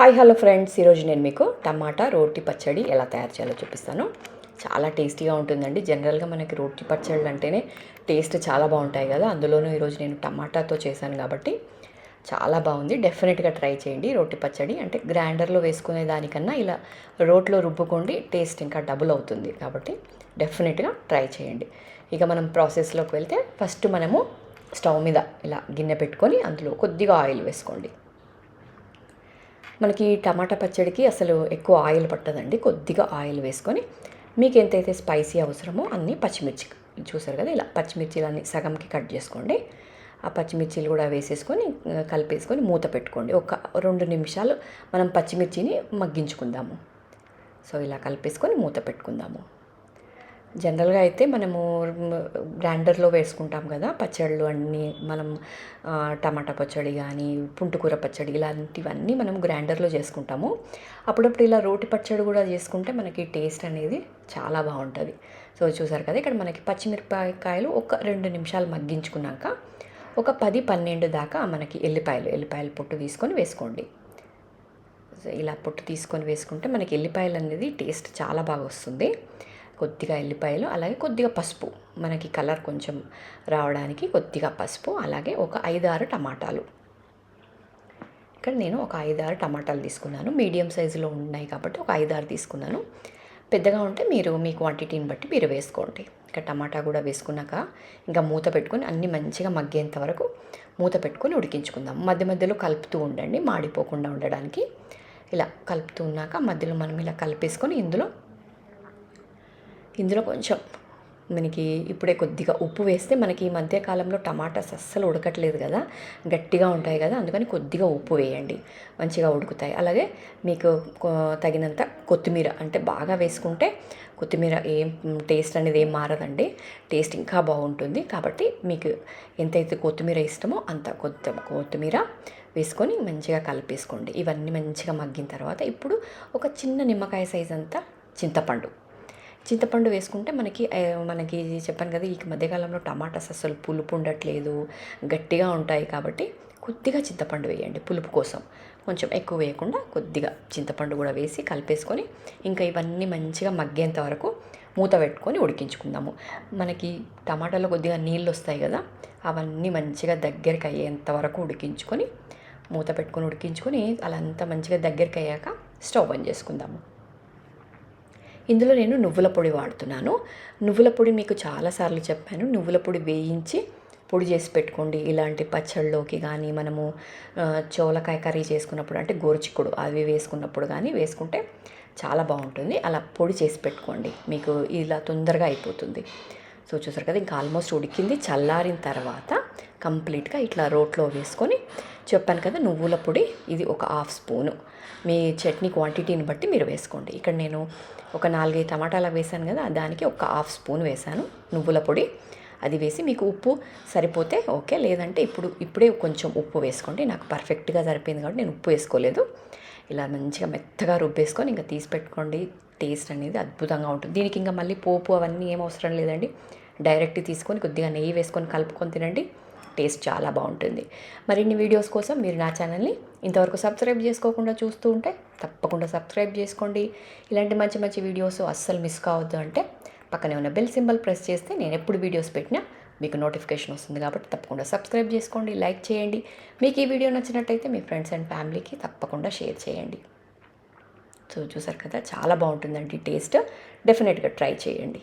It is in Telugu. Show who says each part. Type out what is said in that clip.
Speaker 1: Hi hello friends. ఈరోజు నేను మీకు టమాటా రోటి పచ్చడి ఎలా తయారు చేయాలో చూపిస్తాను. చాలా టేస్టీగా ఉంటుందండి. జనరల్గా మనకి రోటి పచ్చళ్ళు అంటేనే టేస్ట్ చాలా బాగుంటాయి కదా. అందులోనూ ఈరోజు నేను టమాటాతో చేశాను కాబట్టి చాలా బాగుంది. డెఫినెట్గా ట్రై చేయండి రోటి పచ్చడి. అంటే గ్రైండర్లో వేసుకునే దానికన్నా ఇలా రోట్లో రుబ్బుకోండి టేస్ట్ ఇంకా డబుల్ అవుతుంది కాబట్టి డెఫినెట్గా ట్రై చేయండి. ఇక మనం ప్రాసెస్లోకి వెళ్తే ఫస్ట్ మనము స్టవ్ మీద ఇలా గిన్నె పెట్టుకొని అందులో కొద్దిగా ఆయిల్ వేసుకోండి. మనకి టమాటా పచ్చడికి అసలు ఎక్కువ ఆయిల్ పట్టదండి. కొద్దిగా ఆయిల్ వేసుకొని మీకు ఎంతైతే స్పైసీ అవసరమో అన్ని పచ్చిమిర్చి చూసారు కదా ఇలా పచ్చిమిర్చిలన్నీ సగంకి కట్ చేసుకోండి. ఆ పచ్చిమిర్చిలు కూడా వేసేసుకొని కలిపేసుకొని మూత పెట్టుకోండి. ఒక రెండు నిమిషాలు మనం పచ్చిమిర్చిని మగ్గించుకుందాము. సో ఇలా కలిపేసుకొని మూత పెట్టుకుందాము. జనరల్గా అయితే మనము గ్రైండర్లో వేసుకుంటాం కదా పచ్చళ్ళు అన్నీ మనం టమాటా పచ్చడి కానీ పుంటుకూర పచ్చడి ఇలాంటివన్నీ మనం గ్రైండర్లో చేసుకుంటాము. అప్పుడప్పుడు ఇలా రోటి పచ్చడి కూడా చేసుకుంటే మనకి టేస్ట్ అనేది చాలా బాగుంటుంది. సో చూసారు కదా ఇక్కడ మనకి పచ్చిమిరపకాయలు ఒక రెండు నిమిషాలు మగ్గించుకున్నాక ఒక పది పన్నెండు దాకా మనకి ఎల్లిపాయలు ఎల్లిపాయలు పొట్టు తీసుకొని వేసుకోండి. ఇలా పొట్టు తీసుకొని వేసుకుంటే మనకి ఎల్లిపాయలు అనేది టేస్ట్ చాలా బాగా వస్తుంది. కొద్దిగా ఎల్లిపాయలు అలాగే కొద్దిగా పసుపు. మనకి కలర్ కొంచెం రావడానికి కొద్దిగా పసుపు అలాగే ఒక ఐదారు టమాటాలు. ఇక్కడ నేను ఒక ఐదారు టమాటాలు తీసుకున్నాను. మీడియం సైజులో ఉన్నాయి కాబట్టి ఒక ఐదారు తీసుకున్నాను. పెద్దగా ఉంటే మీరు మీ క్వాంటిటీని బట్టి మీరు వేసుకోండి. ఇంకా టమాటా కూడా వేసుకున్నాక ఇంకా మూత పెట్టుకొని అన్ని మంచిగా మగ్గేంత వరకు మూత పెట్టుకొని ఉడికించుకుందాం. మధ్య మధ్యలో కలుపుతూ ఉండండి మాడిపోకుండా ఉండడానికి. ఇలా కలుపుతూ ఉన్నాక మధ్యలో మనం ఇలా కలిపేసుకొని ఇందులో ఇందులో కొంచెం మనకి ఇప్పుడే కొద్దిగా ఉప్పు వేస్తే మనకి ఈ మధ్యకాలంలో టమాటాస్ అస్సలు ఉడకట్లేదు కదా గట్టిగా ఉంటాయి కదా అందుకని కొద్దిగా ఉప్పు వేయండి. మంచిగా ఉడుకుతాయి. అలాగే మీకు తగినంత కొత్తిమీర అంటే బాగా వేసుకుంటే కొత్తిమీర ఏం టేస్ట్ అనేది ఏం మారదండి. టేస్ట్ ఇంకా బాగుంటుంది. కాబట్టి మీకు ఎంతైతే కొత్తిమీర ఇష్టమో అంత కొత్త కొత్తిమీర వేసుకొని మంచిగా కలిపేసుకోండి. ఇవన్నీ మంచిగా మగ్గిన తర్వాత ఇప్పుడు ఒక చిన్న నిమ్మకాయ సైజ్ అంతా చింతపండు. చింతపండు వేసుకుంటే మనకి మనకి చెప్పాను కదా ఈ మధ్యకాలంలో టమాటాస్ అసలు పులుపు ఉండట్లేదు గట్టిగా ఉంటాయి కాబట్టి కొద్దిగా చింతపండు వేయండి పులుపు కోసం. కొంచెం ఎక్కువ వేయకుండా కొద్దిగా చింతపండు కూడా వేసి కలిపేసుకొని ఇంకా ఇవన్నీ మంచిగా మగ్గేంత వరకు మూత పెట్టుకొని ఉడికించుకుందాము. మనకి టమాటాలో కొద్దిగా నీళ్ళు వస్తాయి కదా అవన్నీ మంచిగా దగ్గరికి అయ్యేంత వరకు ఉడికించుకొని మూత పెట్టుకొని ఉడికించుకొని అలా అంతా మంచిగా దగ్గరికి అయ్యాక స్టవ్ బంద్ చేసుకుందాము. ఇందులో నేను నువ్వుల పొడి వాడుతున్నాను. నువ్వుల పొడి మీకు చాలాసార్లు చెప్పాను. నువ్వుల పొడి వేయించి పొడి చేసి పెట్టుకోండి. ఇలాంటి పచ్చళ్ళలోకి కానీ మనము చోలకాయ కర్రీ చేసుకున్నప్పుడు అంటే గోరుచిక్కుడు అవి వేసుకున్నప్పుడు కానీ వేసుకుంటే చాలా బాగుంటుంది. అలా పొడి చేసి పెట్టుకోండి. మీకు ఇలా తొందరగా అయిపోతుంది. సో చూసారు కదా ఇంకా ఆల్మోస్ట్ ఉడికింది. చల్లారిన తర్వాత కంప్లీట్గా ఇట్లా రోట్లో వేసుకొని చెప్పాను కదా నువ్వుల పొడి ఇది ఒక హాఫ్ స్పూను. మీ చట్నీ క్వాంటిటీని బట్టి మీరు వేసుకోండి. ఇక్కడ నేను ఒక నాలుగైదు టమాటాలు వేసాను కదా దానికి ఒక హాఫ్ స్పూన్ వేసాను నువ్వుల పొడి. అది వేసి మీకు ఉప్పు సరిపోతే ఓకే లేదంటే ఇప్పుడు ఇప్పుడే కొంచెం ఉప్పు వేసుకోండి. నాకు పర్ఫెక్ట్గా సరిపోయింది కాబట్టి నేను ఉప్పు వేసుకోలేదు. ఇలా మంచిగా మెత్తగా రుబ్బేసుకొని ఇంకా తీసి పెట్టుకోండి. టేస్ట్ అనేది అద్భుతంగా ఉంటుంది. దీనికి ఇంకా మళ్ళీ పోపు అవన్నీ ఏం అవసరం లేదండి. డైరెక్ట్ తీసుకొని కొద్దిగా నెయ్యి వేసుకొని కలుపుకొని తినండి. టేస్ట్ చాలా బాగుంటుంది. మరిన్ని వీడియోస్ కోసం మీరు నా ఛానల్ని ఇంతవరకు సబ్స్క్రైబ్ చేసుకోకుండా చూస్తూ ఉంటే తప్పకుండా సబ్స్క్రైబ్ చేసుకోండి. ఇలాంటి మంచి మంచి వీడియోస్ అస్సలు మిస్ కావద్దు అంటే పక్కనే ఉన్న బెల్ సింబల్ ప్రెస్ చేస్తే నేను ఎప్పుడు వీడియోస్ పెట్టినా మీకు నోటిఫికేషన్ వస్తుంది కాబట్టి తప్పకుండా సబ్స్క్రైబ్ చేసుకోండి లైక్ చేయండి. మీకు ఈ వీడియో నచ్చినట్టయితే మీ ఫ్రెండ్స్ అండ్ ఫ్యామిలీకి తప్పకుండా షేర్ చేయండి. సో చూసారు కదా చాలా బాగుంటుందండి టేస్ట్. డెఫినెట్గా ట్రై చేయండి.